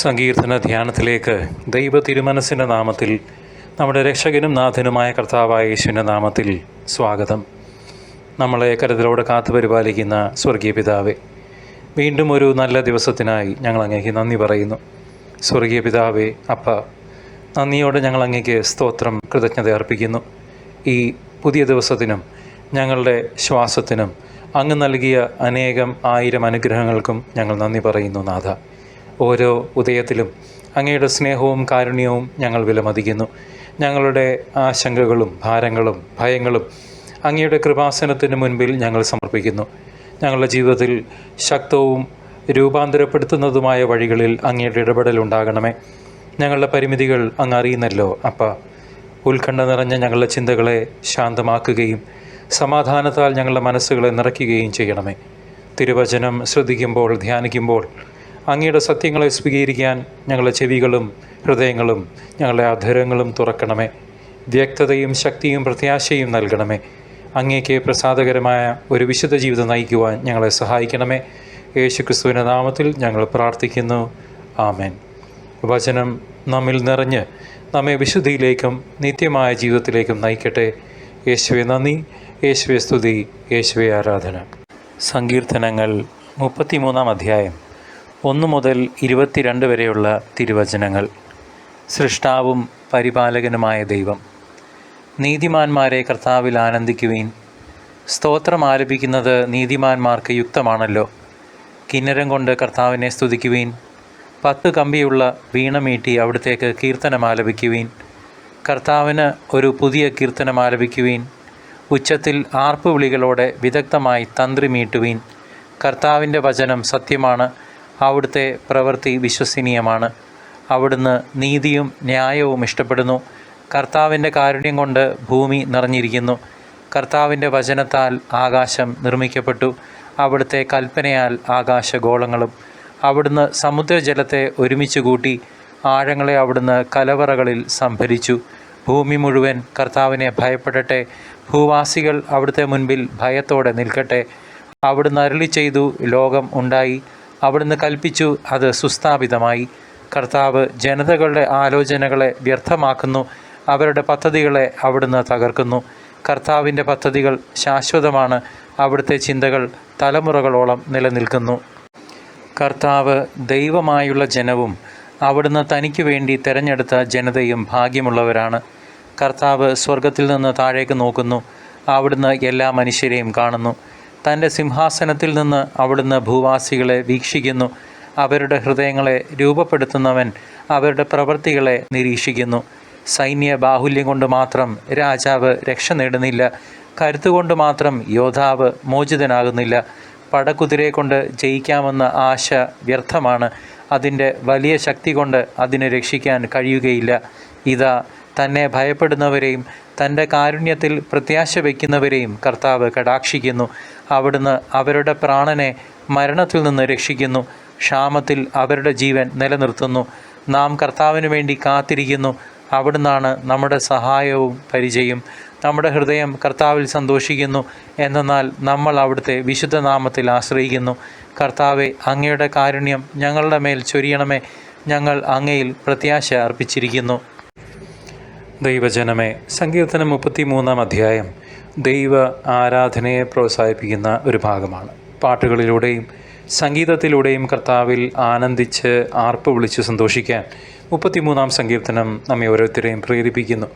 സങ്കീർത്തന ധ്യാനത്തിലേക്ക് ദൈവ തിരുമനസിന്റെ നാമത്തിൽ നമ്മുടെ രക്ഷകനും നാഥനുമായ കർത്താവായ യേശുവിന്റെ നാമത്തിൽ സ്വാഗതം. നമ്മളെ കരുതലോടെ കാത്തു പരിപാലിക്കുന്ന സ്വർഗീയ പിതാവേ വീണ്ടും ഒരു നല്ല ദിവസത്തിനായി ഞങ്ങൾ അങ്ങേക്ക് നന്ദി പറയുന്നു. സ്വർഗീയ പിതാവേ അപ്പ നന്ദിയോടെ ഞങ്ങൾ അങ്ങേക്ക് സ്തോത്രം കൃതജ്ഞത അർപ്പിക്കുന്നു. ഈ പുതിയ ദിവസത്തിനും ഞങ്ങളുടെ ശ്വാസത്തിനും അങ്ങ് നൽകിയ അനേകം ആയിരം അനുഗ്രഹങ്ങൾക്കും ഞങ്ങൾ നന്ദി പറയുന്നു നാഥ. ഓരോ ഉദയത്തിലും അങ്ങയുടെ സ്നേഹവും കാരുണ്യവും ഞങ്ങൾ വിലമതിക്കുന്നു. ഞങ്ങളുടെ ആശങ്കകളും ഭാരങ്ങളും ഭയങ്ങളും അങ്ങയുടെ കൃപാസനത്തിന് മുൻപിൽ ഞങ്ങൾ സമർപ്പിക്കുന്നു. ഞങ്ങളുടെ ജീവിതത്തിൽ ശക്തവും രൂപാന്തരപ്പെടുത്തുന്നതുമായ വഴികളിൽ അങ്ങയുടെ ഇടപെടൽ ഉണ്ടാകണമേ. ഞങ്ങളുടെ പരിമിതികൾ അങ്ങ് അറിയുന്നല്ലോ അപ്പ. ഉത്കണ്ഠ നിറഞ്ഞ ഞങ്ങളുടെ ചിന്തകളെ ശാന്തമാക്കുകയും സമാധാനത്താൽ ഞങ്ങളുടെ മനസ്സുകളെ നിറയ്ക്കുകയും ചെയ്യണമേ. തിരുവചനം ശ്രദ്ധിക്കുമ്പോൾ ധ്യാനിക്കുമ്പോൾ അങ്ങയുടെ സത്യങ്ങളെ സ്വീകരിക്കാൻ ഞങ്ങളുടെ ചെവികളും ഹൃദയങ്ങളും ഞങ്ങളുടെ അധരങ്ങളും തുറക്കണമേ. വ്യക്തതയും ശക്തിയും പ്രത്യാശയും നൽകണമേ. അങ്ങേക്ക് പ്രസാദകരമായ ഒരു വിശുദ്ധ ജീവിതം നയിക്കുവാൻ ഞങ്ങളെ സഹായിക്കണമേ. യേശുക്രിസ്തുവിന്റെ നാമത്തിൽ ഞങ്ങൾ പ്രാർത്ഥിക്കുന്നു. ആമേൻ. വചനം നമ്മിൽ നിറഞ്ഞ് നമ്മെ വിശുദ്ധിയിലേക്കും നിത്യമായ ജീവിതത്തിലേക്കും നയിക്കട്ടെ. യേശുവെ നന്ദി. യേശുവെ സ്തുതി. യേശുവെ ആരാധന. സങ്കീർത്തനങ്ങൾ മുപ്പത്തിമൂന്നാം അധ്യായം. ഒന്ന് മുതൽ ഇരുപത്തിരണ്ട് വരെയുള്ള തിരുവചനങ്ങൾ. സൃഷ്ടാവും പരിപാലകനുമായ ദൈവം നീതിമാന്മാരെ കർത്താവിൽ ആനന്ദിക്കുവീൻ. സ്തോത്രം ആലപിക്കുന്നത് നീതിമാന്മാർക്ക് യുക്തമാണല്ലോ. കിന്നരം കൊണ്ട് കർത്താവിനെ സ്തുതിക്കുവീൻ. പത്ത് കമ്പിയുള്ള വീണമീട്ടി അവിടത്തേക്ക് കീർത്തനം ആലപിക്കുവീൻ. കർത്താവിന് ഒരു പുതിയ കീർത്തനം ആലപിക്കുവീൻ. ഉച്ചത്തിൽ ആർപ്പ് വിളികളോടെ വിദഗ്ധമായി തന്ത്രി മീട്ടുവീൻ. കർത്താവിന്റെ വചനം സത്യമാണ്. അവിടുത്തെ പ്രവൃത്തി വിശ്വസനീയമാണ്. അവിടുന്ന് നീതിയും ന്യായവും ഇഷ്ടപ്പെടുന്നു. കർത്താവിന്റെ കാരുണ്യം കൊണ്ട് ഭൂമി നിറഞ്ഞിരിക്കുന്നു. കർത്താവിന്റെ വചനത്താൽ ആകാശം നിർമ്മിക്കപ്പെട്ടു. അവിടുത്തെ കൽപ്പനയാൽ ആകാശഗോളങ്ങളും. അവിടുന്ന് സമുദ്രജലത്തെ ഒരുമിച്ച് കൂട്ടി ആഴങ്ങളെ അവിടുന്ന് കലവറകളിൽ സംഭരിച്ചു. ഭൂമി മുഴുവൻ കർത്താവിനെ ഭയപ്പെടട്ടെ. ഭൂവാസികൾ അവിടുത്തെ മുൻപിൽ ഭയത്തോടെ നിൽക്കട്ടെ. അവിടുന്ന് അരുളി ചെയ്തു ലോകം ഉണ്ടായി. അവിടുന്ന് കൽപ്പിച്ചു. അത് സുസ്ഥാപിതമായി. കർത്താവ് ജനതകളുടെ ആലോചനകളെ വ്യർത്ഥമാക്കുന്നു. അവരുടെ പദ്ധതികളെ അവിടുന്ന് തകർക്കുന്നു. കർത്താവിന്റെ പദ്ധതികൾ ശാശ്വതമാണ്. അവിടുത്തെ ചിന്തകൾ തലമുറകളോളം നിലനിൽക്കുന്നു. കർത്താവ് ദൈവമായുള്ള ജനവും അവിടുന്ന് തനിക്ക് വേണ്ടി തിരഞ്ഞെടുത്ത ജനതയും ഭാഗ്യമുള്ളവരാണ്. കർത്താവ് സ്വർഗത്തിൽ നിന്ന് താഴേക്ക് നോക്കുന്നു. അവിടുന്ന് എല്ലാ മനുഷ്യരെയും കാണുന്നു. തന്റെ സിംഹാസനത്തിൽ നിന്ന് അവിടുന്ന് ഭൂവാസികളെ വീക്ഷിക്കുന്നു. അവരുടെ ഹൃദയങ്ങളെ രൂപപ്പെടുത്തുന്നവൻ അവരുടെ പ്രവൃത്തികളെ നിരീക്ഷിക്കുന്നു. സൈന്യ ബാഹുല്യം കൊണ്ട് മാത്രം രാജാവ് രക്ഷ നേടുന്നില്ല. കരുത്തുകൊണ്ട് മാത്രം യോദ്ധാവ് മോചിതനാകുന്നില്ല. പടക്കുതിരയെ കൊണ്ട് ജയിക്കാമെന്ന ആശ വ്യർത്ഥമാണ്. അതിന്റെ വലിയ ശക്തി കൊണ്ട് അതിനെ രക്ഷിക്കാൻ കഴിയുകയില്ല. ഇതാ തന്നെ ഭയപ്പെടുന്നവരെയും തന്റെ കാരുണ്യത്തിൽ പ്രത്യാശ വയ്ക്കുന്നവരെയും കർത്താവ് കടാക്ഷിക്കുന്നു. അവിടുന്ന് അവരുടെ പ്രാണനെ മരണത്തിൽ നിന്ന് രക്ഷിക്കുന്നു. ക്ഷാമത്തിൽ അവരുടെ ജീവൻ നിലനിർത്തുന്നു. നാം കർത്താവിന് വേണ്ടി കാത്തിരിക്കുന്നു. അവിടുന്നാണ് നമ്മുടെ സഹായവും പരിചയം. നമ്മുടെ ഹൃദയം കർത്താവിൽ സന്തോഷിക്കുന്നു. എന്നാൽ നമ്മൾ അവിടുത്തെ വിശുദ്ധ നാമത്തിൽ ആശ്രയിക്കുന്നു. കർത്താവെ അങ്ങയുടെ കാരുണ്യം ഞങ്ങളുടെ മേൽ ചൊരിയണമേ. ഞങ്ങൾ അങ്ങയിൽ പ്രത്യാശ അർപ്പിച്ചിരിക്കുന്നു. ദൈവജനമേ സങ്കീർത്തനം മുപ്പത്തിമൂന്നാം അധ്യായം ദൈവ ആരാധനയെ പ്രോത്സാഹിപ്പിക്കുന്ന ഒരു ഭാഗമാണ്. പാട്ടുകളിലൂടെയും സംഗീതത്തിലൂടെയും കർത്താവിൽ ആനന്ദിച്ച് ആർപ്പ് വിളിച്ച് സന്തോഷിക്കാൻ മുപ്പത്തിമൂന്നാം സങ്കീർത്തനം നമ്മെ ഓരോരുത്തരെയും പ്രേരിപ്പിക്കുന്നു.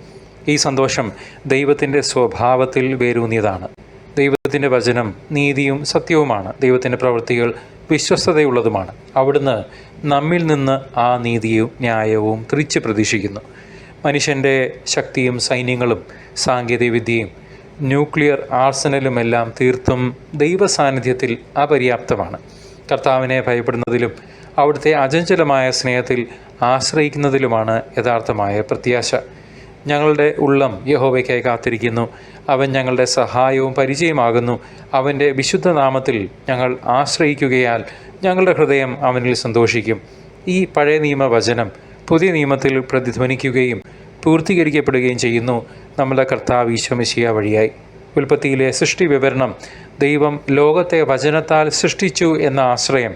ഈ സന്തോഷം ദൈവത്തിന്റെ സ്വഭാവത്തിൽ വേരൂന്നിയതാണ്. ദൈവത്തിന്റെ വചനം നീതിയും സത്യവുമാണ്. ദൈവത്തിന്റെ പ്രവൃത്തികൾ വിശ്വസ്തതയുള്ളതുമാണ്. അവിടുന്ന് നമ്മിൽ നിന്ന് ആ നീതിയും ന്യായവും തിരിച്ച് പ്രതീക്ഷിക്കുന്നു. മനുഷ്യന്റെ ശക്തിയും സൈന്യങ്ങളും സാങ്കേതികവിദ്യയും ന്യൂക്ലിയർ ആർസനലുമെല്ലാം തീർത്തും ദൈവസാന്നിധ്യത്തിൽ അപര്യാപ്തമാണ്. കർത്താവിനെ ഭയപ്പെടുന്നതിലും അവിടുത്തെ അചഞ്ചലമായ സ്നേഹത്തിൽ ആശ്രയിക്കുന്നതിലുമാണ് യഥാർത്ഥമായ പ്രത്യാശ. ഞങ്ങളുടെ ഉള്ളം യഹോവയ്ക്കായി കാത്തിരിക്കുന്നു. അവൻ ഞങ്ങളുടെ സഹായവും പരിചയമാകുന്നു. അവന്റെ വിശുദ്ധ നാമത്തിൽ ഞങ്ങൾ ആശ്രയിക്കുകയാൽ ഞങ്ങളുടെ ഹൃദയം അവനിൽ സന്തോഷിക്കും. ഈ പഴയ നിയമവചനം പുതിയ നിയമത്തിൽ പ്രതിധ്വനിക്കുകയും പൂർത്തീകരിക്കപ്പെടുകയും ചെയ്യുന്നു. നമ്മുടെ കർത്താവ് ഈശ്വമിശിയ വഴിയായി. ഉൽപ്പത്തിയിലെ സൃഷ്ടി വിവരണം ദൈവം ലോകത്തെ വചനത്താൽ സൃഷ്ടിച്ചു എന്ന ആശ്രയം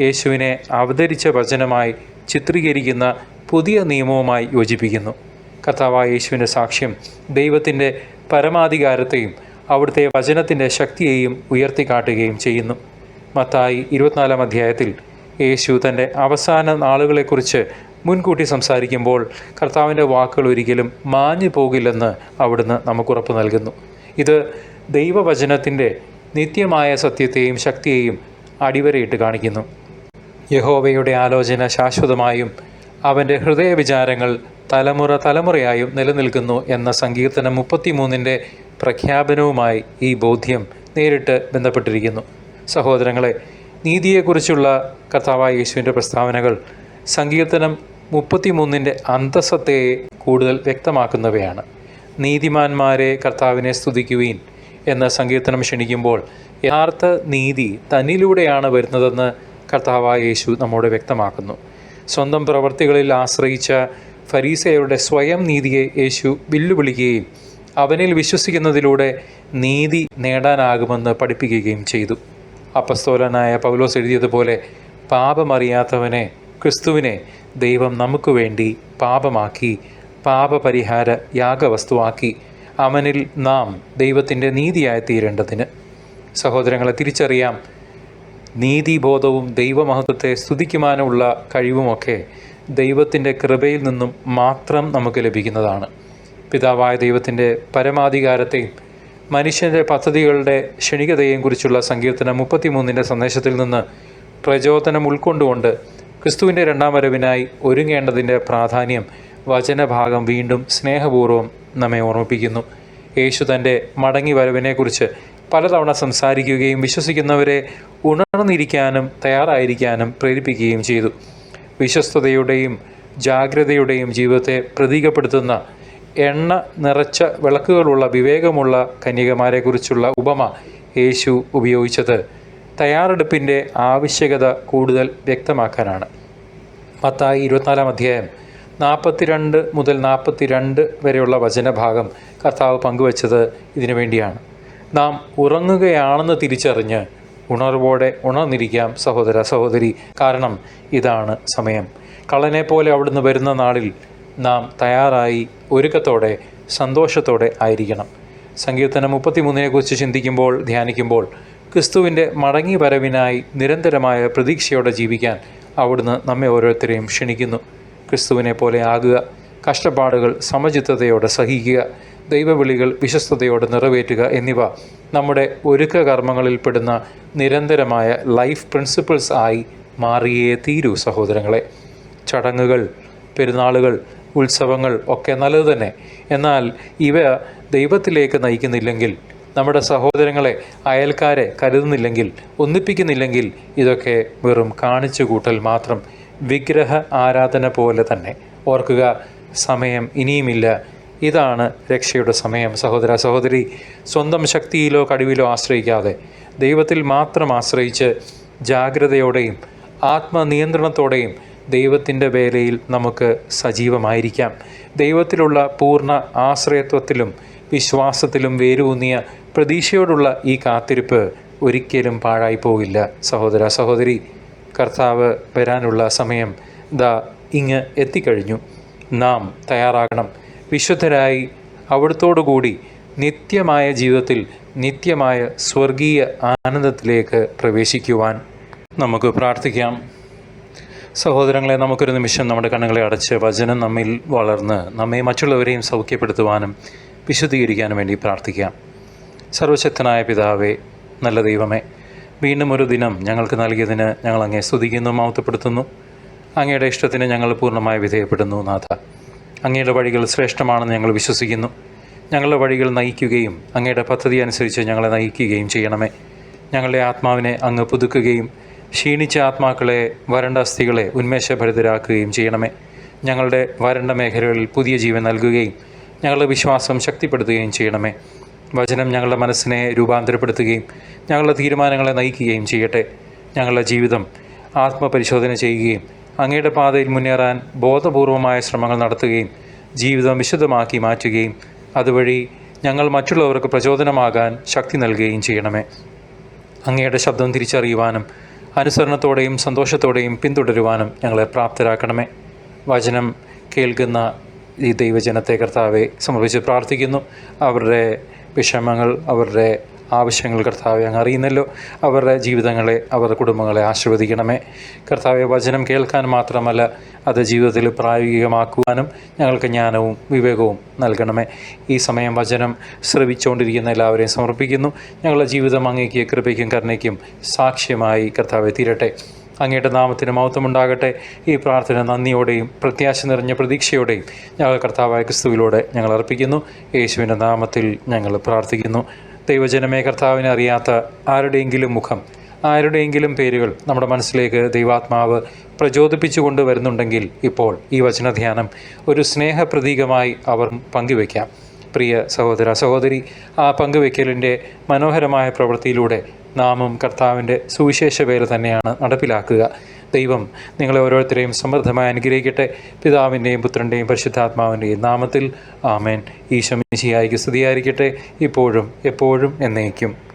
യേശുവിനെ അവതരിച്ച വചനമായി ചിത്രീകരിക്കുന്ന പുതിയ നിയമവുമായി യോജിപ്പിക്കുന്നു. കർത്താവായ യേശുവിന്റെ സാക്ഷ്യം ദൈവത്തിന്റെ പരമാധികാരത്തെയും അവിടുത്തെ വചനത്തിന്റെ ശക്തിയെയും ഉയർത്തിക്കാട്ടുകയും ചെയ്യുന്നു. മത്തായി ഇരുപത്തിനാലാം അധ്യായത്തിൽ യേശു തന്റെ അവസാന നാളുകളെക്കുറിച്ച് മുൻകൂട്ടി സംസാരിക്കുമ്പോൾ കർത്താവിന്റെ വാക്കുകൾ ഒരിക്കലും മാഞ്ഞു പോകില്ലെന്ന് അവിടുന്ന് നമുക്കുറപ്പ് നൽകുന്നു. ഇത് ദൈവവചനത്തിന്റെ നിത്യമായ സത്യത്തെയും ശക്തിയെയും അടിവരയിട്ട് കാണിക്കുന്നു. യഹോവയുടെ ആലോചന ശാശ്വതമായും അവന്റെ ഹൃദയ വിചാരങ്ങൾ തലമുറ തലമുറയായും നിലനിൽക്കുന്നു എന്ന സങ്കീർത്തനം മുപ്പത്തിമൂന്നിന്റെ പ്രഖ്യാപനവുമായി ഈ ബോധ്യം നേരിട്ട് ബന്ധപ്പെട്ടിരിക്കുന്നു. സഹോദരങ്ങളെ നീതിയെക്കുറിച്ചുള്ള കർത്താവായ യേശുവിന്റെ പ്രസ്താവനകൾ സങ്കീർത്തനം മുപ്പത്തിമൂന്നിന്റെ അന്തസ്സത്തെ കൂടുതൽ വ്യക്തമാക്കുന്നവയാണ്. നീതിമാന്മാരെ കർത്താവിനെ സ്തുതിക്കുവീൻ എന്ന സങ്കീർത്തനം ക്ഷണിക്കുമ്പോൾ യഥാർത്ഥ നീതി തന്നിലൂടെയാണ് വരുന്നതെന്ന് കർത്താവായ യേശു നമ്മോട് വ്യക്തമാക്കുന്നു. സ്വന്തം പ്രവർത്തികളിൽ ആശ്രയിച്ച ഫരീസയരുടെ സ്വയം നീതിയെ യേശു വെല്ലുവിളിക്കുകയും അവനിൽ വിശ്വസിക്കുന്നതിലൂടെ നീതി നേടാനാകുമെന്ന് പഠിപ്പിക്കുകയും ചെയ്തു. അപ്പസ്തോലനായ പൗലോസ് എഴുതിയതുപോലെ പാപമറിയാത്തവനെ ക്രിസ്തുവിനെ ദൈവം നമുക്ക് വേണ്ടി പാപമാക്കി പാപപരിഹാര യാഗവസ്തുവാക്കി അവനിൽ നാം ദൈവത്തിന്റെ നീതിയായി തീരേണ്ടതിന്. സഹോദരങ്ങളെ തിരിച്ചറിയാം നീതിബോധവും ദൈവമഹത്വത്തെ സ്തുതിക്കുവാനുള്ള കഴിവുമൊക്കെ ദൈവത്തിന്റെ കൃപയിൽ നിന്നും മാത്രം നമുക്ക് ലഭിക്കുന്നതാണ്. പിതാവായ ദൈവത്തിന്റെ പരമാധികാരത്തെയും മനുഷ്യന്റെ പദ്ധതികളുടെ ക്ഷണികതയെയും കുറിച്ചുള്ള സങ്കീർത്തനം മുപ്പത്തിമൂന്നിന്റെ സന്ദേശത്തിൽ നിന്ന് പ്രചോദനം ഉൾക്കൊണ്ടുകൊണ്ട് ക്രിസ്തുവിന്റെ രണ്ടാം വരവിനായി ഒരുങ്ങേണ്ടതിന്റെ പ്രാധാന്യം വചനഭാഗം വീണ്ടും സ്നേഹപൂർവം നമ്മെ ഓർമ്മിപ്പിക്കുന്നു. യേശു തന്റെ മടങ്ങി വരവിനെക്കുറിച്ച് പലതവണ സംസാരിക്കുകയും വിശ്വസിക്കുന്നവരെ ഉണർന്നിരിക്കാനും തയ്യാറായിരിക്കാനും പ്രേരിപ്പിക്കുകയും ചെയ്തു. വിശ്വസ്തതയുടെയും ജാഗ്രതയുടെയും ജീവിതത്തെ പ്രതീകപ്പെടുത്തുന്ന എണ്ണ നിറച്ച വിളക്കുകളുള്ള വിവേകമുള്ള കന്യകമാരെക്കുറിച്ചുള്ള ഉപമ യേശു ഉപയോഗിച്ചത് തയ്യാറെടുപ്പിന്റെ ആവശ്യകത കൂടുതൽ വ്യക്തമാക്കാനാണ്. മത്തായി ഇരുപത്തിനാലാം അധ്യായം നാൽപ്പത്തിരണ്ട് മുതൽ നാൽപ്പത്തിരണ്ട് വരെയുള്ള വചനഭാഗം കർത്താവ് പങ്കുവച്ചത് ഇതിനു വേണ്ടിയാണ്. നാം ഉറങ്ങുകയാണെന്ന് തിരിച്ചറിഞ്ഞ് ഉണർവോടെ ഉണർന്നിരിക്കാം സഹോദര സഹോദരി. കാരണം ഇതാണ് സമയം. കള്ളനെ പോലെ അവിടുന്ന് വരുന്ന നാളിൽ നാം തയ്യാറായി ഒരുക്കത്തോടെ സന്തോഷത്തോടെ ആയിരിക്കണം. സങ്കീർത്തനം മുപ്പത്തിമൂന്നിനെക്കുറിച്ച് ചിന്തിക്കുമ്പോൾ ധ്യാനിക്കുമ്പോൾ ക്രിസ്തുവിന്റെ മടങ്ങി വരവിനായി നിരന്തരമായ പ്രതീക്ഷയോടെ ജീവിക്കാൻ അവിടുന്ന് നമ്മെ ഓരോരുത്തരെയും ക്ഷണിക്കുന്നു. ക്രിസ്തുവിനെ പോലെ ആകുക കഷ്ടപ്പാടുകൾ സമചിത്തതയോടെ സഹിക്കുക ദൈവവിളികൾ വിശ്വസ്തയോടെ നിറവേറ്റുക എന്നിവ നമ്മുടെ ഒരുക്ക കർമ്മങ്ങളിൽ പെടുന്ന നിരന്തരമായ ലൈഫ് പ്രിൻസിപ്പിൾസ് ആയി മാറിയേ തീരൂ സഹോദരങ്ങളെ. ചടങ്ങുകൾ പെരുന്നാളുകൾ ഉത്സവങ്ങൾ ഒക്കെ നല്ലത് തന്നെ. എന്നാൽ ഇവ ദൈവത്തിലേക്ക് നയിക്കുന്നില്ലെങ്കിൽ നമ്മുടെ സഹോദരങ്ങളെ അയൽക്കാരെ കരുതുന്നില്ലെങ്കിൽ ഒന്നിപ്പിക്കുന്നില്ലെങ്കിൽ ഇതൊക്കെ വെറും കാണിച്ചു കൂട്ടൽ മാത്രം. വിഗ്രഹ ആരാധന പോലെ തന്നെ. ഓർക്കുക സമയം ഇനിയുമില്ല. ഇതാണ് രക്ഷയുടെ സമയം. സഹോദര സഹോദരി സ്വന്തം ശക്തിയിലോ കഴിവിലോ ആശ്രയിക്കാതെ ദൈവത്തിൽ മാത്രം ആശ്രയിച്ച് ജാഗ്രതയോടെയും ആത്മനിയന്ത്രണത്തോടെയും ദൈവത്തിന്റെ വേലയിൽ നമുക്ക് സജീവമായിരിക്കാം. ദൈവത്തിലുള്ള പൂർണ ആശ്രയത്വത്തിലും വിശ്വാസത്തിലും വേരൂന്നിയ പ്രതീക്ഷയോടുള്ള ഈ കാത്തിരിപ്പ് ഒരിക്കലും പാഴായി പോകില്ല. സഹോദര സഹോദരി കർത്താവ് വരാനുള്ള സമയം ദാ ഇങ്ങ് എത്തിക്കഴിഞ്ഞു. നാം തയ്യാറാകണം. വിശുദ്ധരായി അവിടുത്തോടുകൂടി നിത്യമായ ജീവിതത്തിൽ നിത്യമായ സ്വർഗീയ ആനന്ദത്തിലേക്ക് പ്രവേശിക്കുവാൻ നമുക്ക് പ്രാർത്ഥിക്കാം. സഹോദരങ്ങളെ നമുക്കൊരു നിമിഷം നമ്മുടെ കണ്ണുകളെ അടച്ച് വചനം നമ്മിൽ വളർന്ന് നമ്മെ മറ്റുള്ളവരെയും സൗഖ്യപ്പെടുത്തുവാനും വിശുദ്ധീകരിക്കാനും വേണ്ടി പ്രാർത്ഥിക്കാം. സർവശക്തനായ പിതാവേ നല്ല ദൈവമേ വീണ്ടും ഒരു ദിനം ഞങ്ങൾക്ക് നൽകിയതിന് ഞങ്ങൾ അങ്ങേ സ്തുതിക്കുന്നു മാവത്തപ്പെടുത്തുന്നു അങ്ങയുടെ ഇഷ്ടത്തിന് ഞങ്ങൾ പൂർണമായി വിധേയപ്പെടുന്നു നാഥ. അങ്ങയുടെ വഴികൾ ശ്രേഷ്ഠമാണെന്ന് ഞങ്ങൾ വിശ്വസിക്കുന്നു. ഞങ്ങളുടെ വഴികൾ നയിക്കുകയും അങ്ങയുടെ പദ്ധതി അനുസരിച്ച് ഞങ്ങളെ നയിക്കുകയും ചെയ്യണമേ. ഞങ്ങളുടെ ആത്മാവിനെ അങ്ങ് പുതുക്കുകയും ക്ഷീണിച്ച ആത്മാക്കളെ വരണ്ട അസ്ഥികളെ ഉന്മേഷഭരിതരാക്കുകയും ചെയ്യണമേ. ഞങ്ങളുടെ വരണ്ട മേഖലകളിൽ പുതിയ ജീവൻ നൽകുകയും ഞങ്ങളുടെ വിശ്വാസം ശക്തിപ്പെടുത്തുകയും ചെയ്യണമേ. വചനം ഞങ്ങളുടെ മനസ്സിനെ രൂപാന്തരപ്പെടുത്തുകയും ഞങ്ങളുടെ തീരുമാനങ്ങളെ നയിക്കുകയും ചെയ്യട്ടെ. ഞങ്ങളുടെ ജീവിതം ആത്മപരിശോധന ചെയ്യുകയും അങ്ങയുടെ പാതയിൽ മുന്നേറാൻ ബോധപൂർവമായ ശ്രമങ്ങൾ നടത്തുകയും ജീവിതം വിശുദ്ധമാക്കി മാറ്റുകയും അതുവഴി ഞങ്ങൾ മറ്റുള്ളവർക്ക് പ്രചോദനമാകാൻ ശക്തി നൽകുകയും ചെയ്യണമേ. അങ്ങയുടെ ശബ്ദം തിരിച്ചറിയുവാനും അനുസരണത്തോടെയും സന്തോഷത്തോടെയും പിന്തുടരുവാനും ഞങ്ങളെ പ്രാപ്തരാക്കണമേ. വചനം കേൾക്കുന്ന ഈ ദൈവജനത്തെ കർത്താവെ സമർപ്പിച്ച് പ്രാർത്ഥിക്കുന്നു. അവരുടെ വിഷമങ്ങൾ അവരുടെ ആവശ്യങ്ങൾ കർത്താവെ അങ്ങ് അറിയുന്നല്ലോ. അവരുടെ ജീവിതങ്ങളെ അവരുടെ കുടുംബങ്ങളെ ആശീർവദിക്കണമേ. കർത്താവെ വചനം കേൾക്കാൻ മാത്രമല്ല അത് ജീവിതത്തിൽ പ്രായോഗികമാക്കുവാനും ഞങ്ങൾക്ക് ജ്ഞാനവും വിവേകവും നൽകണമേ. ഈ സമയം വചനം ശ്രവിച്ചുകൊണ്ടിരിക്കുന്ന എല്ലാവരെയും സമർപ്പിക്കുന്നു. ഞങ്ങളുടെ ജീവിതം അങ്ങേക്ക് കൃപയ്ക്കും കരുണയ്ക്കും സാക്ഷ്യമായി കർത്താവെ തീരട്ടെ. അങ്ങയുടെ നാമത്തിന് മഹത്വമുണ്ടാകട്ടെ. ഈ പ്രാർത്ഥന നന്ദിയോടെയും പ്രത്യാശ നിറഞ്ഞ പ്രതീക്ഷയോടെയും ഞങ്ങൾ കർത്താവായ ക്രിസ്തുവിലൂടെ ഞങ്ങൾ അർപ്പിക്കുന്നു. യേശുവിന്റെ നാമത്തിൽ ഞങ്ങൾ പ്രാർത്ഥിക്കുന്നു. ദൈവജനമേ കർത്താവിനെ അറിയാത്ത ആരുടെയെങ്കിലും മുഖം ആരുടെയെങ്കിലും പേരുകൾ നമ്മുടെ മനസ്സിലേക്ക് ദൈവാത്മാവ് പ്രചോദിപ്പിച്ചു കൊണ്ടുവരുന്നുണ്ടെങ്കിൽ ഇപ്പോൾ ഈ വചനധ്യാനം ഒരു സ്നേഹപ്രതീകമായി അവർ പങ്കുവയ്ക്കാം. പ്രിയ സഹോദര സഹോദരി ആ പങ്കുവയ്ക്കലിന്റെ മനോഹരമായ പ്രവൃത്തിയിലൂടെ നാമും കർത്താവിന്റെ സുവിശേഷ പേര് തന്നെയാണ് നടപ്പിലാക്കുക. ദൈവം നിങ്ങളെ ഓരോരുത്തരെയും സമൃദ്ധമായി അനുഗ്രഹിക്കട്ടെ. പിതാവിന്റെയും പുത്രന്റെയും പരിശുദ്ധാത്മാവിന്റെയും നാമത്തിൽ ആമേൻ. ഈശോ മിശിഹായിക്ക് സ്തുതിയായിരിക്കട്ടെ. ഇപ്പോഴും എപ്പോഴും എന്നേക്കും.